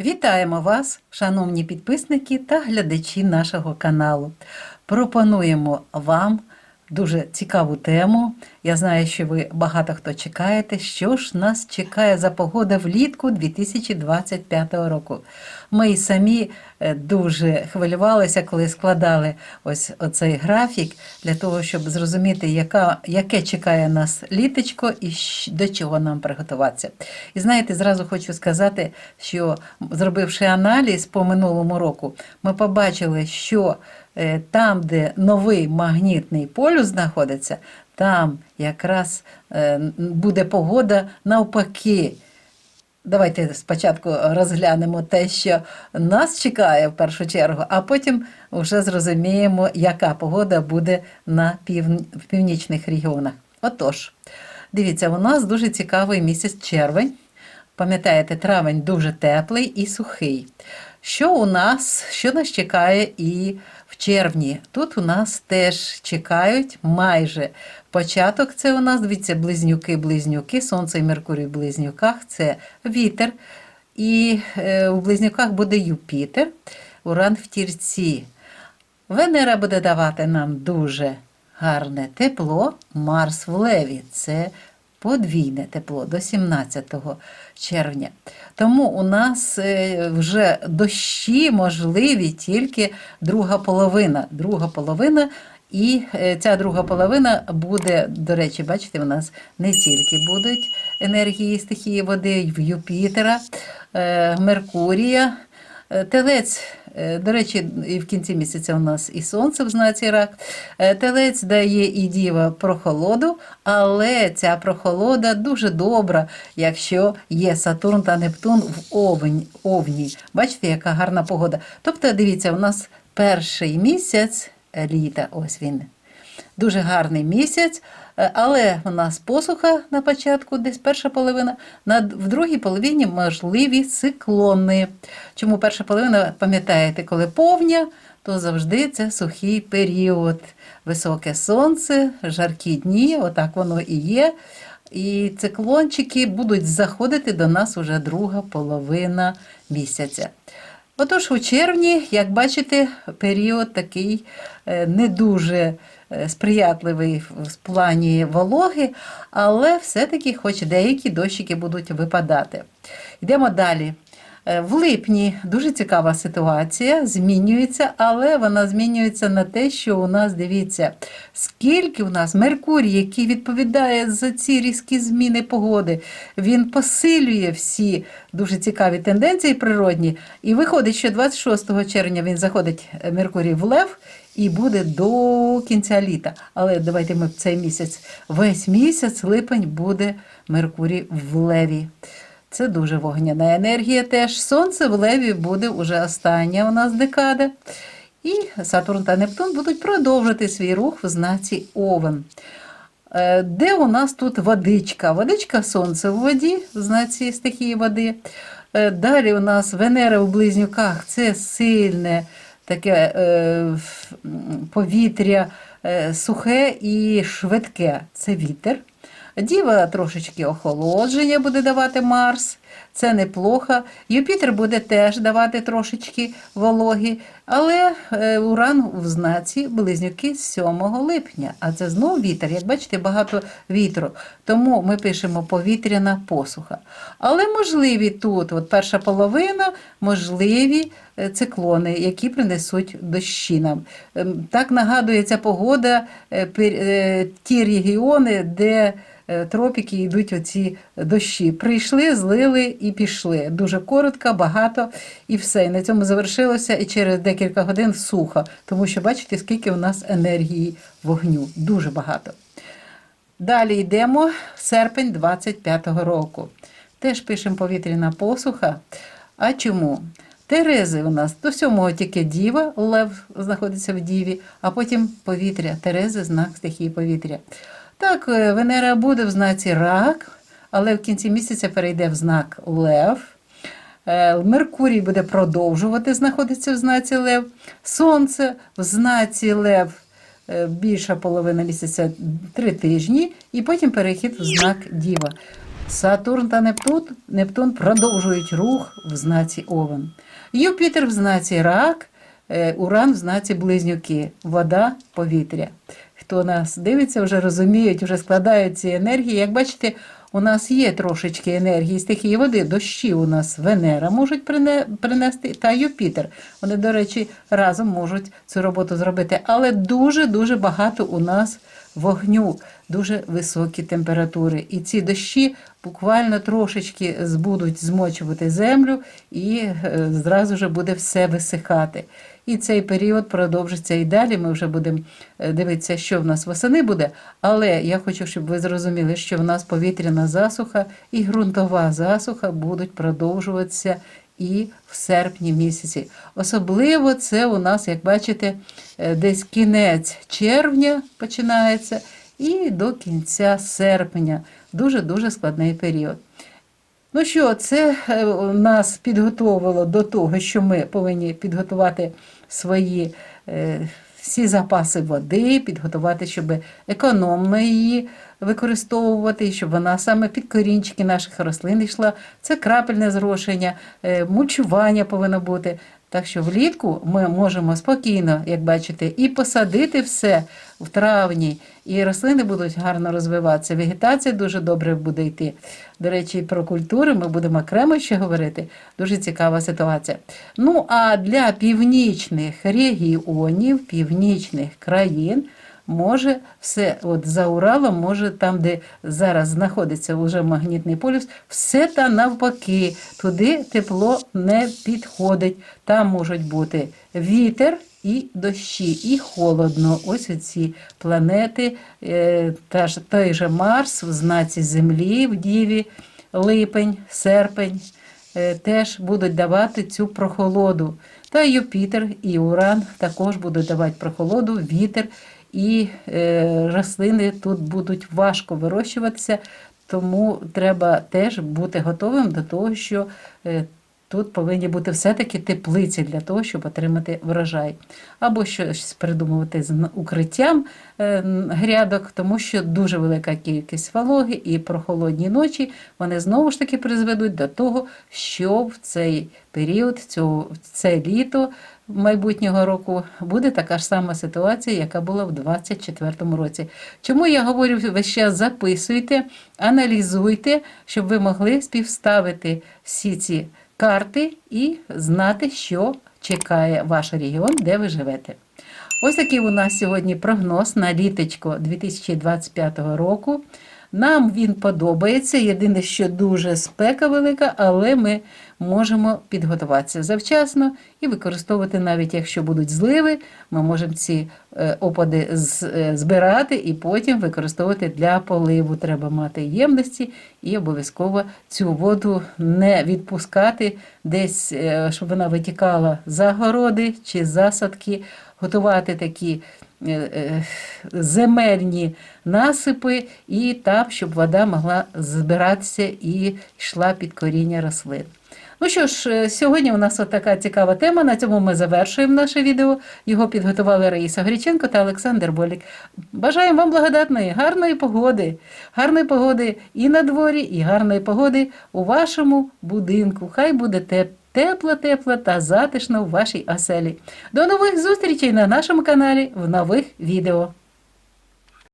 Вітаємо вас, шановні підписники та глядачі нашого каналу. Пропонуємо вам дуже цікаву тему. Я знаю, що ви багато хто чекаєте, що ж нас чекає за погода влітку 2025 року. Ми й самі е, дуже хвилювалися, коли складали ось оцей графік для того, щоб зрозуміти, яка, яке чекає нас літочко і до чого нам приготуватися. І знаєте, зразу хочу сказати, що зробивши аналіз по минулому року, ми побачили, що е, там, де новий магнітний полюс знаходиться, там якраз е, буде погода навпаки. Давайте спочатку розглянемо те, що нас чекає в першу чергу, а потім вже зрозуміємо, яка погода буде на пів... в північних регіонах. Отож, дивіться, у нас дуже цікавий місяць червень. Пам'ятаєте, травень дуже теплий і сухий. Що у нас, що нас чекає і в червні? Тут у нас теж чекають майже початок. Це у нас, дивіться, близнюки, близнюки, сонце і Меркурій в близнюках це вітер. І е, у близнюках буде Юпітер, Уран в тірці. Венера буде давати нам дуже гарне тепло, Марс в леві це подвійне тепло до 17 червня. Тому у нас е, вже дощі можливі тільки друга половина. Друга половина. І е, ця друга половина буде, до речі, бачите, у нас не тільки будуть енергії стихії води, в Юпітера, е, Меркурія, Телець, до речі, і в кінці місяця у нас і сонце в знаці рак. Е, Телець дає і діва прохолоду, але ця прохолода дуже добра, якщо є Сатурн та Нептун в овні. Бачите, яка гарна погода. Тобто, дивіться, у нас перший місяць літа, ось він. Дуже гарний місяць, е, але у нас посуха на початку, десь перша половина. В другій половині можливі циклони. Чому перша половина, пам'ятаєте, коли повня, то завжди це сухий період. Високе сонце, жаркі дні, отак воно і є. І циклончики будуть заходити до нас уже друга половина місяця. Отож, у червні, як бачите, період такий е, не дуже е, сприятливий в в плані вологи, але все-таки хоч деякі дощики будуть випадати. Йдемо далі. Е, В липні дуже цікава ситуація, змінюється, але вона змінюється на те, що у нас, дивіться, скільки у нас Меркурій, який відповідає за ці різкі зміни погоди, він посилює всі дуже цікаві тенденції природні. І виходить, що 26 червня він заходить е, Меркурій в Лев і буде до кінця літа. Але давайте ми в цей місяць, весь місяць, липень буде Меркурій в Леві. Це дуже вогняна енергія теж. Сонце в Леві буде уже остання у нас декада. І Сатурн та Нептун будуть продовжити свій рух в знаці Овен. Е, Де у нас тут водичка? Водичка сонце в воді, в знаці стихії води. Е, Далі у нас Венера у близнюках це сильне таке е, повітря сухе і швидке. Це вітер. Діва трошечки охолодження буде давати Марс, це неплохо. Юпітер буде теж давати трошечки вологи, але е, Уран в знаці близнюки 7 липня, а це знову вітер. Як бачите, багато вітру. Тому ми пишемо повітряна посуха. Але можливі тут, от перша половина, можливі е, циклони, які принесуть дощі нам. Ем, Так нагадує ця погода е, ті регіони, де тропіки йдуть оці дощі. Прийшли, злили і пішли. Дуже коротко, багато і все. І на цьому завершилося і через декілька годин сухо, тому що бачите, скільки у нас енергії вогню. Дуже багато. Далі йдемо в серпень 25-го року. Теж пишемо повітряна посуха. А чому? Терези у нас до сьомого тільки діва, лев знаходиться в діві, а потім повітря. Терези знак стихії повітря. Так, е, Венера буде в знаці рак, але в кінці місяця перейде в знак лев. Е, Меркурій буде продовжувати знаходитися в знаці Лев. Сонце в знаці Лев е, більша половина місяця три тижні, і потім перехід в знак Діва. Сатурн та Нептун, Нептун продовжують рух в знаці Овен. Юпітер в знаці Рак, е, Уран в знаці Близнюки, вода, повітря. Хто нас дивиться, вже розуміють, вже складають ці енергії. Як бачите, у нас є трошечки енергії стихії води, дощі у нас Венера можуть прине- принести та Юпітер. Вони, до речі, разом можуть цю роботу зробити. Але дуже-дуже багато у нас вогню, дуже високі температури. І ці дощі буквально трошечки будуть змочувати землю і е, зразу ж буде все висихати. І цей період продовжиться і далі. Ми вже будемо е, дивитися, що в нас восени буде. Але я хочу, щоб ви зрозуміли, що в нас повітряна засуха і ґрунтова засуха будуть продовжуватися і в серпні місяці. Особливо це у нас, як бачите, е, десь кінець червня починається і до кінця серпня. Дуже-дуже складний період. Ну що, це е, нас підготовило до того, що ми повинні підготувати свої е, всі запаси води, підготувати, щоб економно її використовувати, щоб вона саме під корінчики наших рослин йшла. Це крапельне зрошення, е, мульчування повинно бути. Так що влітку ми можемо спокійно, як бачите, і посадити все в травні, і рослини будуть гарно розвиватися. Вегетація дуже добре буде йти. До речі, про культури ми будемо окремо ще говорити. Дуже цікава ситуація. Ну а для північних регіонів, північних країн. Може, все, от за Уралом, може там, де зараз знаходиться вже магнітний полюс, все та навпаки, туди тепло не підходить. Там можуть бути вітер і дощі, і холодно. Ось ці планети, е, та ж, той же Марс в знаці Землі в Діві, липень, серпень. е, Теж будуть давати цю прохолоду. Та Юпітер і Уран також будуть давати прохолоду, вітер і е, рослини тут будуть важко вирощуватися, тому треба теж бути готовим до того, що е, тут повинні бути все-таки теплиці для того, щоб отримати врожай. Або щось придумувати з укриттям е, грядок, тому що дуже велика кількість вологи і прохолодні ночі вони знову ж таки призведуть до того, що в цей період, в це літо майбутнього року буде така ж сама ситуація, яка була в 2024 році. Чому я говорю весь час записуйте, аналізуйте, щоб ви могли співставити всі ці карти і знати, що чекає ваш регіон, де ви живете. Ось такий у нас сьогодні прогноз на літочко 2025 року. Нам він подобається. Єдине, що дуже спека велика, але ми можемо підготуватися завчасно і використовувати, навіть якщо будуть зливи, ми можемо ці е, опади е, збирати і потім використовувати для поливу. Треба мати ємності і обов'язково цю воду не відпускати десь, е, щоб вона витікала за городи чи засадки, готувати такі земельні насипи, і там, щоб вода могла збиратися і йшла під коріння рослин. Ну що ж, е, сьогодні у нас от така цікава тема. На цьому ми завершуємо наше відео. Його підготували Раїса Греченко та Олександр Болік. Бажаємо вам благодатної, гарної погоди, гарної погоди і на дворі, і гарної погоди у вашому будинку. Хай буде теп- тепло, тепло та затишно в вашій оселі. До нових зустрічей на нашому каналі в нових відео.